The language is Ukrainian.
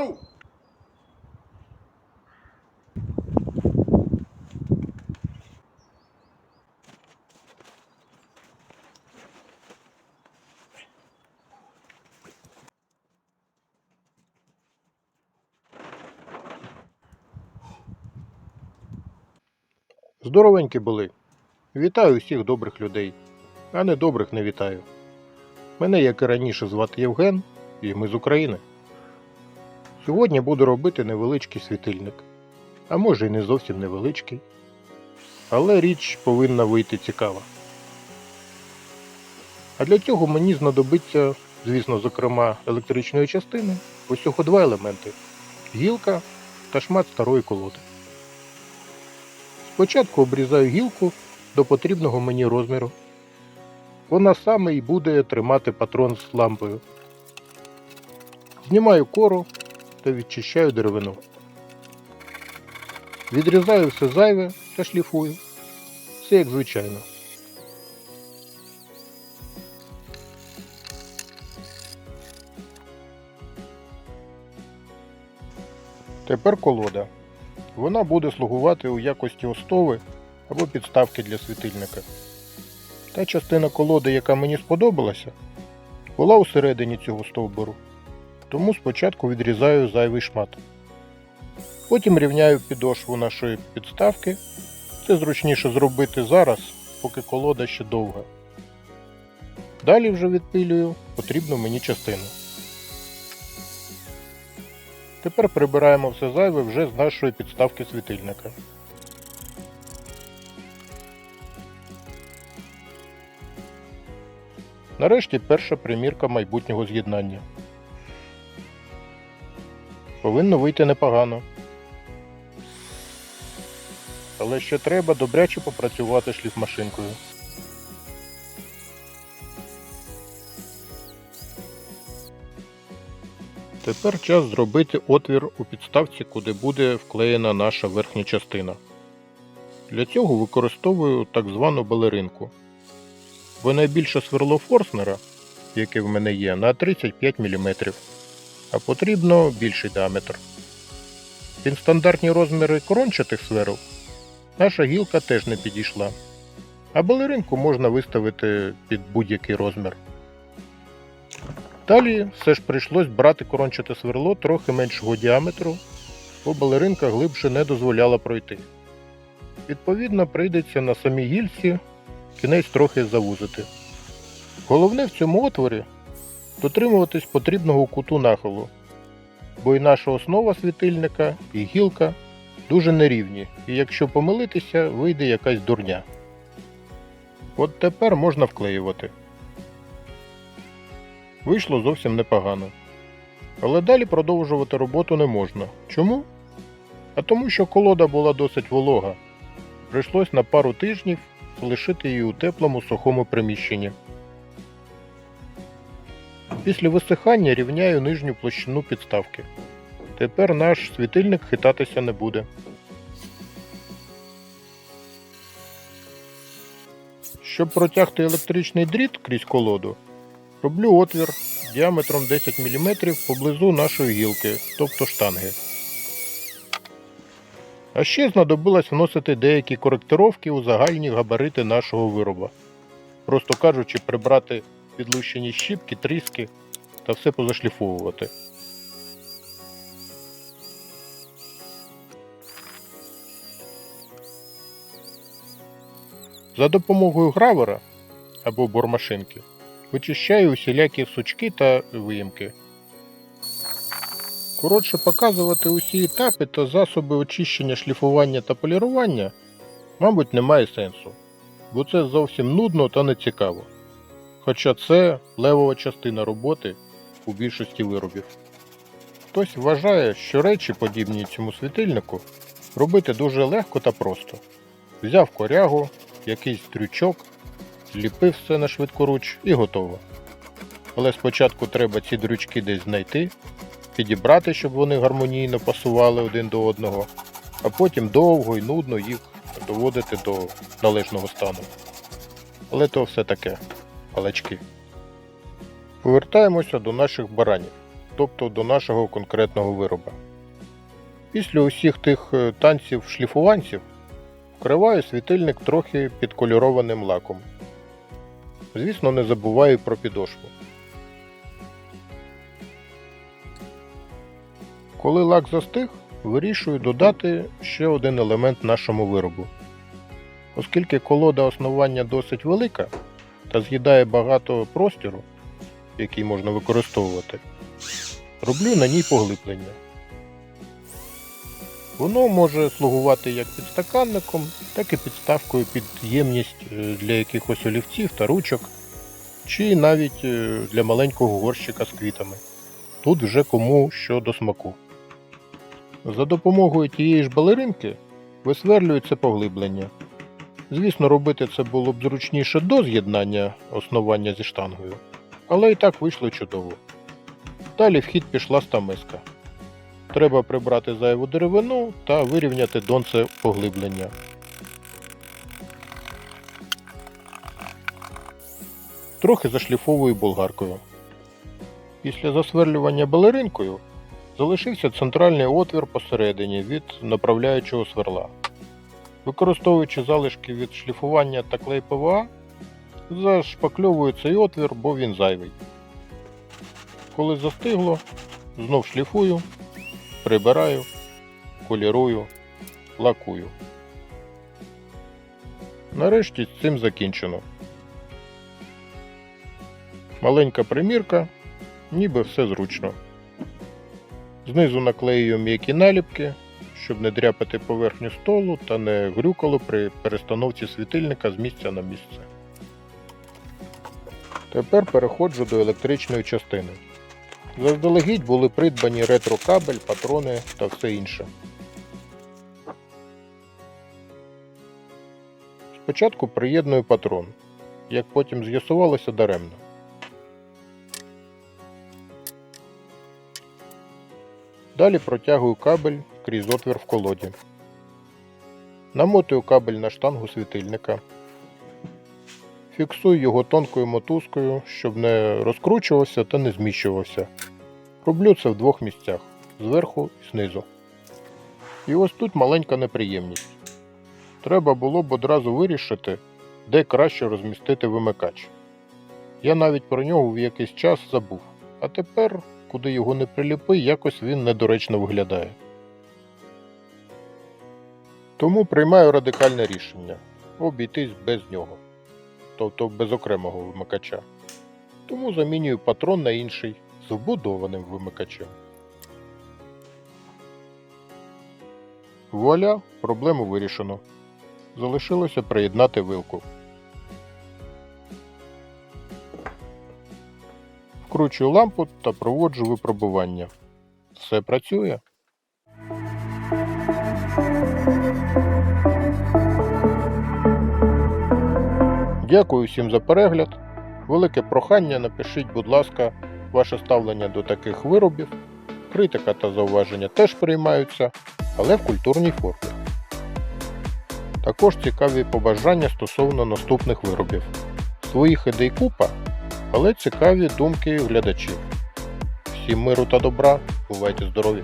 Ау! Здоровенькі були. Вітаю всіх добрих людей, а недобрих не вітаю. Мене, як і раніше, звати Євген, і ми з України. Сьогодні буду робити невеличкий світильник, а може і не зовсім невеличкий. Але річ повинна вийти цікава. А для цього мені знадобиться, звісно, зокрема, електричної частини, усього два елементи гілка та шмат старої колоди. Спочатку обрізаю гілку до потрібного мені розміру. Вона саме і буде тримати патрон з лампою. Знімаю кору та відчищаю деревину. Відрізаю все зайве та шліфую. Все як звичайно. Тепер колода. Вона буде слугувати у якості основи або підставки для світильника. Та частина колоди, яка мені сподобалася, була усередині цього стовбуру. Тому спочатку відрізаю зайвий шмат. Потім рівняю підошву нашої підставки. Це зручніше зробити зараз, поки колода ще довга. Далі вже відпилюю потрібну мені частину. Тепер прибираємо все зайве вже з нашої підставки світильника. Нарешті перша примірка майбутнього з'єднання. Повинно вийти непогано. Але ще треба добряче попрацювати шліфмашинкою. Тепер час зробити отвір у підставці, куди буде вклеєна наша верхня частина. Для цього використовую так звану балеринку. Бо найбільше сверло Форснера, яке в мене є, на 35 мм, а потрібно більший діаметр. Під стандартні розміри корончатих сверл наша гілка теж не підійшла, а балеринку можна виставити під будь-який розмір. Далі все ж прийшлось брати корончате сверло трохи меншого діаметру, бо балеринка глибше не дозволяла пройти. Відповідно, прийдеться на самій гільці кінець трохи завузити. Головне в цьому отворі дотримуватись потрібного куту нахилу, бо і наша основа світильника, і гілка дуже нерівні, і якщо помилитися, вийде якась дурня. От тепер можна вклеювати. Вийшло зовсім непогано. Але далі продовжувати роботу не можна. Чому? А тому що колода була досить волога. Прийшлось на пару тижнів лишити її у теплому сухому приміщенні. Після висихання рівняю нижню площину підставки. Тепер наш світильник хитатися не буде. Щоб протягти електричний дріт крізь колоду, роблю отвір діаметром 10 мм поблизу нашої гілки, тобто штанги. А ще знадобилось вносити деякі коректировки у загальні габарити нашого вироба. Просто кажучи, прибрати підлущені щіпки, тріски та все позашліфовувати. За допомогою гравера або бормашинки вичищаю усілякі сучки та виїмки. Коротше, показувати усі етапи та засоби очищення, шліфування та полірування, мабуть, немає сенсу, бо це зовсім нудно та нецікаво. Хоча це левова частина роботи у більшості виробів. Хтось вважає, що речі, подібні цьому світильнику, робити дуже легко та просто. Взяв корягу, якийсь трючок, зліпив все на швидкоруч і готово. Але спочатку треба ці дрючки десь знайти, підібрати, щоб вони гармонійно пасували один до одного, а потім довго і нудно їх доводити до належного стану. Але то все таке, палачки. Повертаємося до наших баранів. тобто до нашого конкретного вироба. Після усіх тих е, танців шліфуванців вкриваю світильник трохи підкольорованим лаком. Звісно, не забуваю про підошву. Коли лак застиг, вирішую додати ще один елемент нашому виробу. Оскільки колода основання досить велика та з'їдає багато простіру, який можна використовувати, роблю на ній поглиблення. Воно може слугувати як підстаканником, так і підставкою під ємність е, для якихось олівців та ручок, чи навіть е, для маленького горщика з квітами. Тут вже кому що до смаку. За допомогою тієї ж балеринки висверлюю це поглиблення. Звісно, робити це було б зручніше до з'єднання основання зі штангою, але і так вийшло чудово. Далі в хід пішла стамеска. Треба прибрати зайву деревину та вирівняти донце поглиблення. Трохи зашліфовую болгаркою. Після засверлювання балеринкою залишився центральний отвір посередині від направляючого сверла. Використовуючи залишки від шліфування та клей ПВА, зашпакльовую цей отвір, бо він зайвий. Коли застигло, знов шліфую, прибираю, колірую, лакую. Нарешті з цим закінчено. Маленька примірка, ніби все зручно. Знизу наклеюю м'які наліпки, щоб не дряпати поверхню столу та не грюкало при перестановці світильника з місця на місце. Тепер переходжу до електричної частини. Заздалегідь були придбані ретро-кабель, патрони та все інше. Спочатку приєдную патрон, як потім з'ясувалося даремно. Далі протягую кабель крізь отвір в колоді. Намотую кабель на штангу світильника. Фіксую його тонкою мотузкою, щоб не розкручувався та не зміщувався. Роблю це в двох місцях зверху і знизу. І ось тут маленька неприємність. Треба було б одразу вирішити, де краще розмістити вимикач. Я навіть про нього в якийсь час забув, а тепер, куди його не приліпи, якось він недоречно виглядає. Тому приймаю радикальне рішення обійтись без нього, тобто без окремого вимикача. Тому замінюю патрон на інший з вбудованим вимикачем. Вуаля, проблему вирішено. Залишилося приєднати вилку. Вкручую лампу та проводжу випробування. Все працює. Дякую всім за перегляд. Велике прохання напишіть, будь ласка, ваше ставлення до таких виробів. Критика та зауваження теж приймаються, але в культурній формі. Також цікаві побажання стосовно наступних виробів. Своїх ідей купа, але цікаві думки глядачів. Всім миру та добра, бувайте здорові!